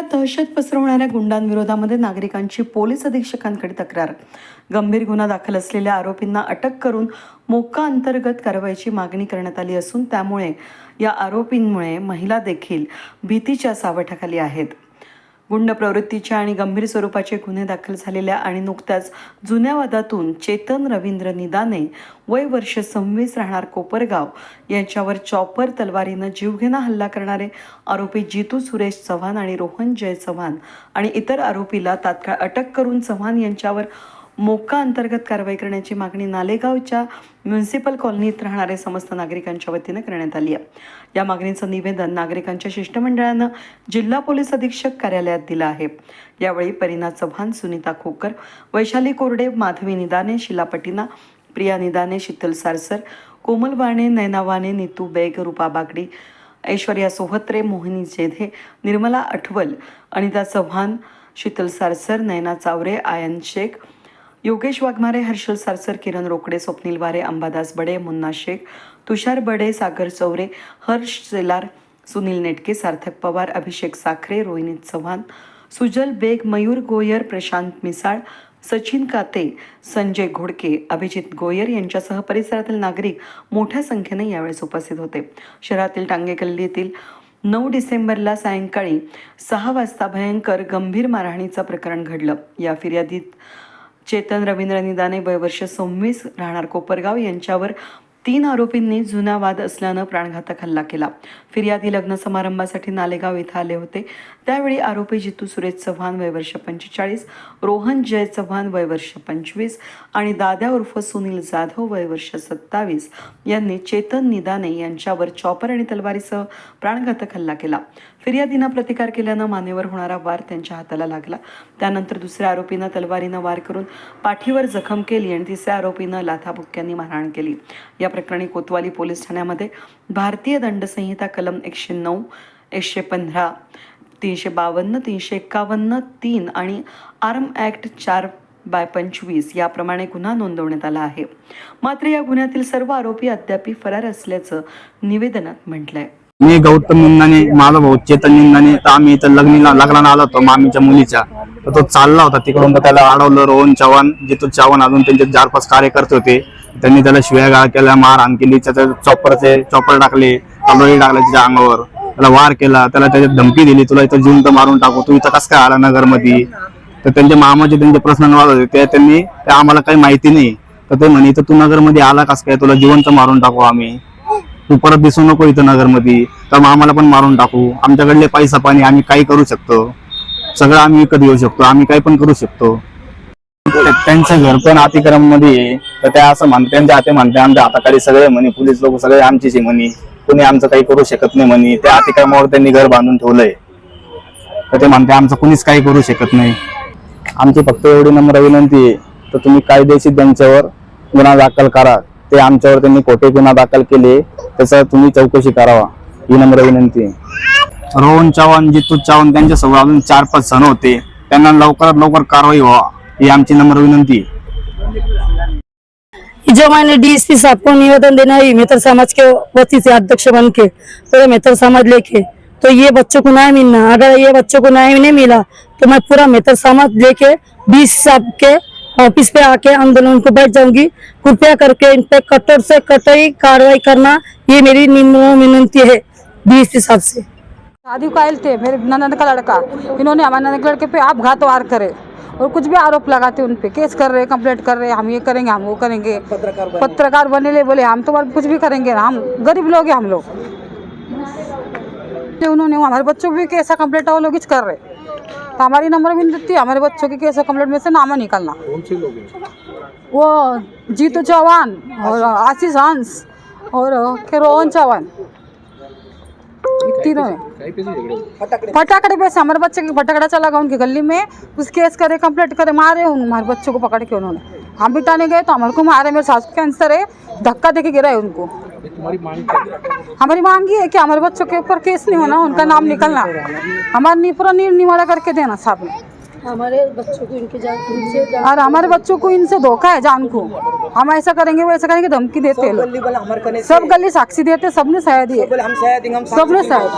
दहशत पसरवणाऱ्या गुंडांविरोधामध्ये नागरिकांची पोलीस अधीक्षकांकडे तक्रार. गंभीर गुन्हा दाखल असलेल्या आरोपींना अटक करून मोक्का अंतर्गत कारवाईची मागणी करण्यात आली असून त्यामुळे या आरोपींमुळे महिला देखील भीतीच्या सावटाखाली आहेत. गुंड प्रवृत्तीच्या आणि गंभीर स्वरूपाचे गुन्हे दाखल झालेल्या आणि नुकत्याच जुन्या वादातून चेतन रवींद्र निदाने वय वर्ष सव्वीस राहणार कोपरगाव यांच्यावर चॉपर तलवारीनं जीवघेणा हल्ला करणारे आरोपी जितू सुरेश चव्हाण आणि रोहन जय चव्हाण आणि इतर आरोपीला तात्काळ अटक करून चव्हाण यांच्यावर मोक्का अंतर्गत कारवाई करण्याची मागणी नालेगावच्या म्युन्सिपल कॉलनीत राहणाऱ्या समस्त नागरिकांच्या वतीनं करण्यात आली आहे. या मागणीचं निवेदन नागरिकांच्या शिष्टमंडळानं जिल्हा पोलीस अधीक्षक कार्यालयात दिलं आहे. यावेळी परिना चव्हाण सुनीता खोकर वैशाली कोरडे माधवी निदाने शिला पटिना प्रिया निदाने शीतल सारसर कोमल वाणे नैना वाणे नीतू बेग रूपा बागडी ऐश्वर्या सोहत्रे मोहिनी जेधे निर्मला अठवल अनिता चव्हाण शीतल सारसर नैना चावरे आयन शेख योगेश वाघमारे हर्षल सारसर किरण रोकडे स्वप्नील वारे अंबादास बडे मुन्ना शेख तुषार बडे सागर चौरे हर्ष सेलार सुनील नेटके सार्थक पवार अभिषेक साखरे रोहिणी चव्हाण सुजल बेग मयूर गोयर प्रशांत मिसाळ सचिन काते संजय घोडके अभिजित गोयर यांच्यासह परिसरातील नागरिक मोठ्या संख्येने यावेळेस उपस्थित होते. शहरातील टांगे गल्लीतील नऊ डिसेंबरला सायंकाळी सहा वाजता भयंकर गंभीर मारहाणीचं प्रकरण घडलं. या फिर्यादीत चेतन रवींद्र निदाने वयवर्ष सव्वीस राहणार कोपरगाव. यांच्यावर तीन आरोपींनी जुना वाद असल्यानं प्राणघातक हल्ला केला. फिर्यादी लग्न समारंभासाठी नालेगाव इथं आले होते. त्यावेळी आरोपी जितू सुरेश चव्हाण वयवर्ष पंचेचाळीस रोहन जय चव्हाण वयवर्ष पंचवीस आणि दाद्या उर्फ सुनील जाधव वयवर्ष सत्तावीस यांनी चेतन निदाने यांच्यावर चॉपर आणि तलवारीसह प्राणघातक हल्ला केला. फिर्यादीनं प्रतिकार केल्यानं मानेवर होणारा वार त्यांच्या हाताला लागला. त्यानंतर दुसऱ्या आरोपीनं तलवारीनं वार करून पाठीवर जखम केली आणि तिसऱ्या आरोपीनं लाथाबुक्क्यांनी मारहाण केली. या प्रकरणी कोतवाली पोलीस ठाण्यामध्ये भारतीय दंडसंहिता कलम एकशे नऊ एकशे पंधरा तीनशे बावन्न तीनशे एक्कावन्न तीन आणि आर्म ॲक्ट चार बाय पंचवीस याप्रमाणे गुन्हा नोंदवण्यात आला आहे. मात्र या गुन्ह्यातील सर्व आरोपी अद्याप फरार असल्याचं निवेदनात म्हटलं आहे मी गौतम निंदाने माझा भाऊ चेतन निंदाने तर आम्ही इथं लग्नीला लग्नाला आलो होतो मामीच्या मुलीच्या. तर तो चालला होता तिकडून तर त्याला अडवलं रोहन चव्हाण जितू चव्हाण अजून त्यांचे चार पाच कार्यकर्ते होते. त्यांनी त्याला शिव्या गाळ केल्या मारहाण केली त्याच्या चॉपरचे चॉपर टाकले तलवारी टाकल्या त्याच्या अंगावर. त्याला वार केला त्याला त्याच्यात धमकी दिली तुला इथं जिवंत मारून टाकू तू इथं कसं काय आला नगरमध्ये? तर त्यांचे मामाचे त्यांचे प्रश्न वाद होते. ते त्यांनी आम्हाला काही माहिती नाही. तर ते म्हणे इथं तू नगरमध्ये आला कस काय? तुला जिवंत मारून टाकू आम्ही. तू परत दिसू नको इथं नगरमध्ये. तर मग आम्हाला पण मारून टाकू. आमच्याकडले पैसा पाणी आम्ही काही करू शकतो. सगळं आम्ही विकत घेऊ शकतो. आम्ही काही पण करू शकतो. त्यांचं घर पण अतिक्रममध्ये तर त्या असं म्हणते त्यांच्या हाते म्हणते आमच्या हाताखाली सगळे म्हणे पोलीस लोक सगळे आमचीच म्हणे. कोणी आमचं काही करू शकत नाही म्हणे. त्या अतिक्रमावर त्यांनी घर बांधून ठेवलंय. तर ते म्हणते आमचं कुणीच काही करू शकत नाही. आमची फक्त एवढी नम्र विनंती आहे. तर तुम्ही कायदेशीर त्यांच्यावर गुन्हा दाखल करा. ते आमच्यावर त्यांनी खोटे गुन्हा दाखल केले त्याचा तुम्ही चौकशी करावा. ही नम्र विनंती आहे. रोहन चव्हाण जितू चव्हाण त्यांच्यासोबत अजून चार पाच जण होते. त्यांना लवकरात लवकर कारवाई व्हावा ही आमची नम्र विनंती आहे. जो मैंने डीएसपी साहब को निवेदन देना है मेहतर समाज के वती से अध्यक्ष बन के पूरे मेहतर समाज लेके. तो ये बच्चों को न्याय मिलना. अगर ये बच्चों को न्याय नहीं मिला तो मैं पूरा मेहतर समाज लेके बीस साहब के ऑफ़िस पे आके आंदोलन को बैठ जाऊँगी। कृपया करके इन पे कठोर से कठोर कार्रवाई करना ये मेरी निम्न विनंती है डीएसपी साहब से। शादी को आयल थे मेरे ननद का लड़का। इन्होंने हमारे ननद के लड़के पे आप घात वार करे और कुछ भी आरोप लगाते उन पे। केस कर रहे हैं कंप्लेंट कर रहे हैं हम ये करेंगे हम वो करेंगे। पत्रकार बने। ले बोले हम तो कुछ भी करेंगे हम गरीब लोग हैं हम लोग। तो उन्होंने हमारे बच्चों को भी कैसा कंप्लेंट वो लोग कुछ कर रहे तो हमारी नंबर भी देती है हमारे बच्चों की कैसा कंप्लेंट में से नामा निकालना। वो जीतू चौहान और आशीष हंस और के रोहन चौहान तीनों है। फटाकड़े। पे से हमारे बच्चे के फटाकड़ा चला गया उनकी गली में। उस केस करे कंप्लेंट करे मारे उन हमारे बच्चों को पकड़ के उन्होंने। हम बिटाने गए तो हमारे को मारे मेरे सास को कैंसर है धक्का देके गिरा है उनको। हमारी मांग ये है कि हमारे बच्चों के ऊपर केस नहीं होना उनका नाम निकलना। हमारा नि- पूरा निवाड़ा करके देना साहब ने। हमारे बच्चों को इनके जान इनसे और हमारे बच्चों को इनसे धोखा है जान को। हम ऐसा करेंगे वैसा करेंगे धमकी देते हैं लोग। सब गली साक्षी देते सबने शायद ये। सबने शायद।